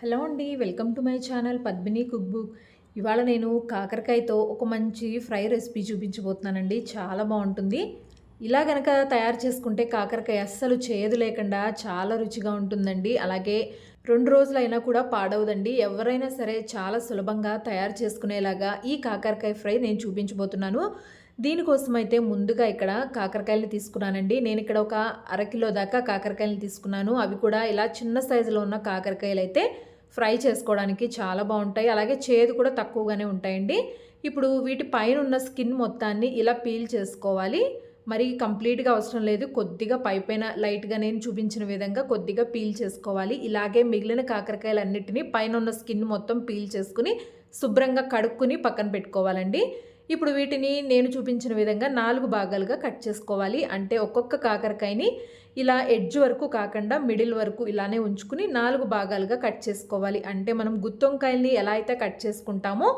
Hello అండి welcome to my channel Padmini cook book. ఇవాళ నేను కాకరకాయతో ఒక మంచి ఫ్రై రెసిపీ చూపించబోతున్నానండి. చాలా బాగుంటుంది. ఇలా గనక తయారు చేసుకుంటే కాకరకాయ అస్సలు చేయదు లేకుండా చాలా రుచిగా ఉంటుందండి. అలాగే రెండు రోజులైనా కూడా పాడవదండి. ఎవరైనా సరే చాలా సులభంగా తయారు చేసుకునేలాగా ఈ కాకరకాయ ఫ్రై నేను చూపించబోతున్నాను. దీనికోసం అయితే ముందుగా ఇక్కడ కాకరకాయలు తీసుకున్నానండి. నేను ఇక్కడ ఒక అరకిలో దాకా కాకరకాయలు తీసుకున్నాను. అవి కూడా ఇలా చిన్న సైజులో ఉన్న కాకరకాయలు అయితే ఫ్రై చేసుకోవడానికి చాలా బాగుంటాయి. అలాగే చేదు కూడా తక్కువగానే ఉంటాయండి. ఇప్పుడు వీటి పైన ఉన్న స్కిన్ మొత్తాన్ని ఇలా పీల్ చేసుకోవాలి. మరి కంప్లీట్గా అవసరం లేదు. కొద్దిగా పైపైన లైట్గా నేను చూపించిన విధంగా కొద్దిగా పీల్ చేసుకోవాలి. ఇలాగే మిగిలిన కాకరకాయలన్నిటినీ పైన ఉన్న స్కిన్ మొత్తం పీల్ చేసుకుని శుభ్రంగా కడుక్కుని పక్కన పెట్టుకోవాలండి. ఇప్పుడు వీటిని నేను చూపించిన విధంగా నాలుగు భాగాలుగా కట్ చేసుకోవాలి. అంటే ఒక్కొక్క కాకరకాయని ఇలా ఎడ్జ్ వరకు కాకుండా మిడిల్ వరకు ఇలానే ఉంచుకుని నాలుగు భాగాలుగా కట్ చేసుకోవాలి. అంటే మనం గుత్తొంకాయల్ని ఎలా అయితే కట్ చేసుకుంటామో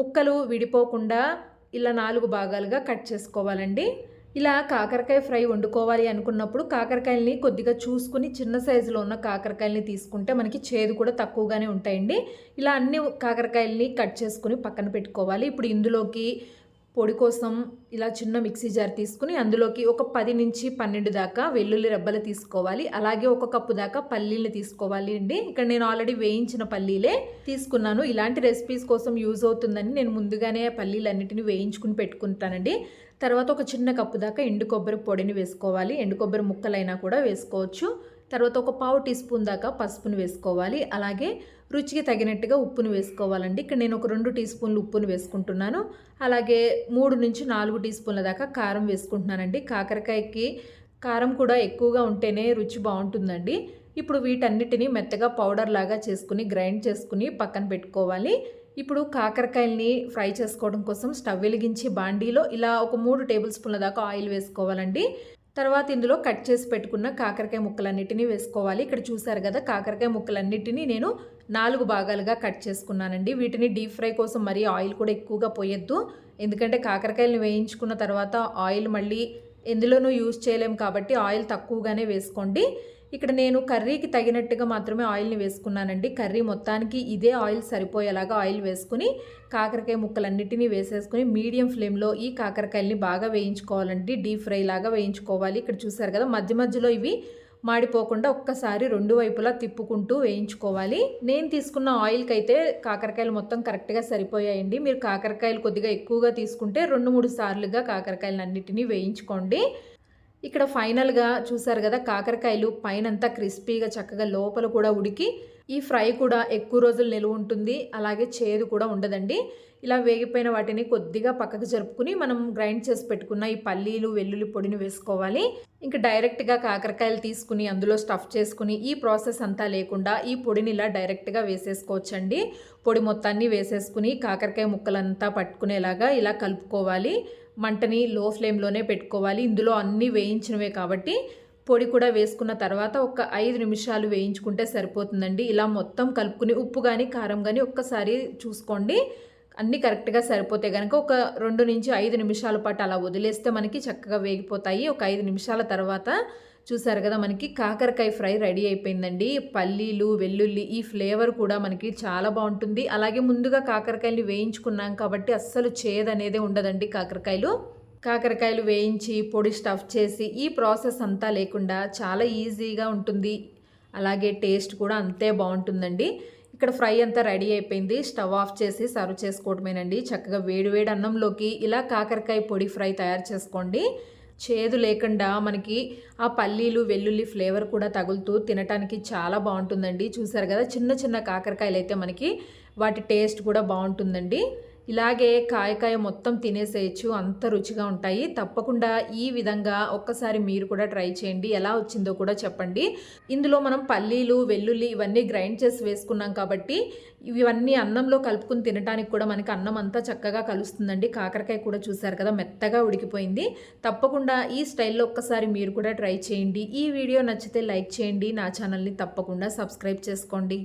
ముక్కలు విడిపోకుండా ఇలా నాలుగు భాగాలుగా కట్ చేసుకోవాలండి. ఇలా కాకరకాయ ఫ్రై వండుకోవాలి అనుకున్నప్పుడు కాకరకాయలని కొద్దిగా చూసుకుని చిన్న సైజులో ఉన్న కాకరకాయలని తీసుకుంటే మనకి చేదు కూడా తక్కువగానే ఉంటాయండి. ఇలా అన్ని కాకరకాయలని కట్ చేసుకుని పక్కన పెట్టుకోవాలి. ఇప్పుడు ఇందులోకి పొడి కోసం ఇలా చిన్న మిక్సీ జార్ తీసుకుని అందులోకి ఒక పది నుంచి పన్నెండు దాకా వెల్లుల్లి రెబ్బలు తీసుకోవాలి. అలాగే ఒక కప్పు దాకా పల్లీలు తీసుకోవాలి అండి. ఇక్కడ నేను ఆల్రెడీ వేయించిన పల్లీలే తీసుకున్నాను. ఇలాంటి రెసిపీస్ కోసం యూజ్ అవుతుందని నేను ముందుగానే పల్లీలన్నిటిని వేయించుకుని పెట్టుకుంటానండి. తర్వాత ఒక చిన్న కప్పు దాకా ఎండు కొబ్బరి పొడిని వేసుకోవాలి. ఎండు కొబ్బరి ముక్కలైనా కూడా వేసుకోవచ్చు. తర్వాత ఒక పావు టీ స్పూన్ దాకా పసుపును వేసుకోవాలి. అలాగే రుచికి తగినట్టుగా ఉప్పును వేసుకోవాలండి. ఇక్కడ నేను ఒక రెండు టీ స్పూన్లు ఉప్పును వేసుకుంటున్నాను. అలాగే మూడు నుంచి నాలుగు టీ స్పూన్ల దాకా కారం వేసుకుంటున్నానండి. కాకరకాయకి కారం కూడా ఎక్కువగా ఉంటేనే రుచి బాగుంటుందండి. ఇప్పుడు వీటన్నిటిని మెత్తగా పౌడర్ లాగా చేసుకుని గ్రైండ్ చేసుకుని పక్కన పెట్టుకోవాలి. ఇప్పుడు కాకరకాయల్ని ఫ్రై చేసుకోవడం కోసం స్టవ్ వెలిగించి బాండీలో ఇలా ఒక మూడు టేబుల్ స్పూన్ల దాకా ఆయిల్ వేసుకోవాలండి. తర్వాత ఇందులో కట్ చేసి పెట్టుకున్న కాకరకాయ ముక్కలన్నిటినీ వేసుకోవాలి. ఇక్కడ చూసారు కదా కాకరకాయ ముక్కలన్నిటినీ నేను నాలుగు భాగాలుగా కట్ చేసుకున్నానండి. వీటిని డీప్ ఫ్రై కోసం మరీ ఆయిల్ కూడా ఎక్కువగా పోయొద్దు. ఎందుకంటే కాకరకాయలను వేయించుకున్న తర్వాత ఆయిల్ మళ్ళీ ఎందులోనూ యూజ్ చేయలేము కాబట్టి ఆయిల్ తక్కువగానే వేసుకోండి. ఇక్కడ నేను కర్రీకి తగినట్టుగా మాత్రమే ఆయిల్ని వేసుకున్నానండి. కర్రీ మొత్తానికి ఇదే ఆయిల్ సరిపోయేలాగా ఆయిల్ వేసుకుని కాకరకాయ ముక్కలన్నిటినీ వేసేసుకుని మీడియం ఫ్లేమ్లో ఈ కాకరకాయల్ని బాగా వేయించుకోవాలండి. డీప్ ఫ్రై లాగా వేయించుకోవాలి. ఇక్కడ చూసారు కదా మధ్య మధ్యలో ఇవి మాడిపోకుండా ఒక్కసారి రెండు వైపులా తిప్పుకుంటూ వేయించుకోవాలి. నేను తీసుకున్న ఆయిల్కి అయితే కాకరకాయలు మొత్తం కరెక్ట్గా సరిపోయాయండి. మీరు కాకరకాయలు కొద్దిగా ఎక్కువగా తీసుకుంటే రెండు మూడు సార్లుగా కాకరకాయలు అన్నిటినీ వేయించుకోండి. ఇక్కడ ఫైనల్గా చూసారు కదా కాకరకాయలు పైనంతా క్రిస్పీగా చక్కగా లోపల కూడా ఉడికి ఈ ఫ్రై కూడా ఎక్కువ రోజులు నిలువ ఉంటుంది అలాగే చేదు కూడా ఉండదండి. ఇలా వేగిపోయిన వాటిని కొద్దిగా పక్కకు జరుపుకుని మనం గ్రైండ్ చేసి పెట్టుకున్న ఈ పల్లీలు వెల్లుల్లి పొడిని వేసుకోవాలి. ఇంకా డైరెక్ట్గా కాకరకాయలు తీసుకుని అందులో స్టఫ్ చేసుకుని ఈ ప్రాసెస్ అంతా లేకుండా ఈ పొడిని ఇలా డైరెక్ట్గా వేసేసుకోవచ్చండి. పొడి మొత్తాన్ని వేసేసుకుని కాకరకాయ ముక్కలంతా పట్టుకునేలాగా ఇలా కలుపుకోవాలి. మంటని లో ఫ్లేమ్లోనే పెట్టుకోవాలి. ఇందులో అన్నీ వేయించినవే కాబట్టి పొడి కూడా వేసుకున్న తర్వాత ఒక ఐదు నిమిషాలు వేయించుకుంటే సరిపోతుందండి. ఇలా మొత్తం కలుపుకుని ఉప్పు కానీ కారం కానీ ఒక్కసారి చూసుకోండి. అన్నీ కరెక్ట్గా సరిపోతే కనుక ఒక రెండు నుంచి ఐదు నిమిషాల పాటు అలా వదిలేస్తే మనకి చక్కగా వేగిపోతాయి. ఒక ఐదు నిమిషాల తర్వాత చూసారు కదా మనకి కాకరకాయ ఫ్రై రెడీ అయిపోయిందండి. పల్లీలు వెల్లుల్లి ఈ ఫ్లేవర్ కూడా మనకి చాలా బాగుంటుంది. అలాగే ముందుగా కాకరకాయలు వేయించుకున్నాం కాబట్టి అస్సలు చేదు అనేది ఉండదండి కాకరకాయలు. కాకరకాయలు వేయించి పొడి స్టఫ్ చేసి ఈ ప్రాసెస్ అంతా లేకుండా చాలా ఈజీగా ఉంటుంది. అలాగే టేస్ట్ కూడా అంతే బాగుంటుందండి. ఇక్కడ ఫ్రై అంతా రెడీ అయిపోయింది. స్టవ్ ఆఫ్ చేసి సర్వ్ చేసుకోవడమేనండి చక్కగా వేడివేడి అన్నంలోకి ఇలా కాకరకాయ పొడి ఫ్రై తయారు చేసుకోండి. చేదు లేకుండా మనకి ఆ పల్లీలు వెల్లుల్లి ఫ్లేవర్ కూడా తగులుతూ తినటానికి చాలా బాగుంటుందండి. చూసారు కదా చిన్న చిన్న కాకరకాయలు అయితే మనకి వాటి టేస్ట్ కూడా బాగుంటుందండి. ఇలాగే కాయకాయ మొత్తం తినేసేయచ్చు అంత రుచిగా ఉంటాయి. తప్పకుండా ఈ విధంగా ఒక్కసారి మీరు కూడా ట్రై చేయండి. ఎలా వచ్చిందో కూడా చెప్పండి. ఇందులో మనం పల్లీలు వెల్లుల్లి ఇవన్నీ గ్రైండ్ చేసి వేసుకున్నాం కాబట్టి ఇవన్నీ అన్నంలో కలుపుకుని తినడానికి కూడా మనకి అన్నం అంతా చక్కగా కలుస్తుందండి. కాకరకాయ కూడా చూసారు కదా మెత్తగా ఉడికిపోయింది. తప్పకుండా ఈ స్టైల్లో ఒక్కసారి మీరు కూడా ట్రై చేయండి. ఈ వీడియో నచ్చితే లైక్ చేయండి. నా ఛానల్ని తప్పకుండా సబ్స్క్రైబ్ చేసుకోండి.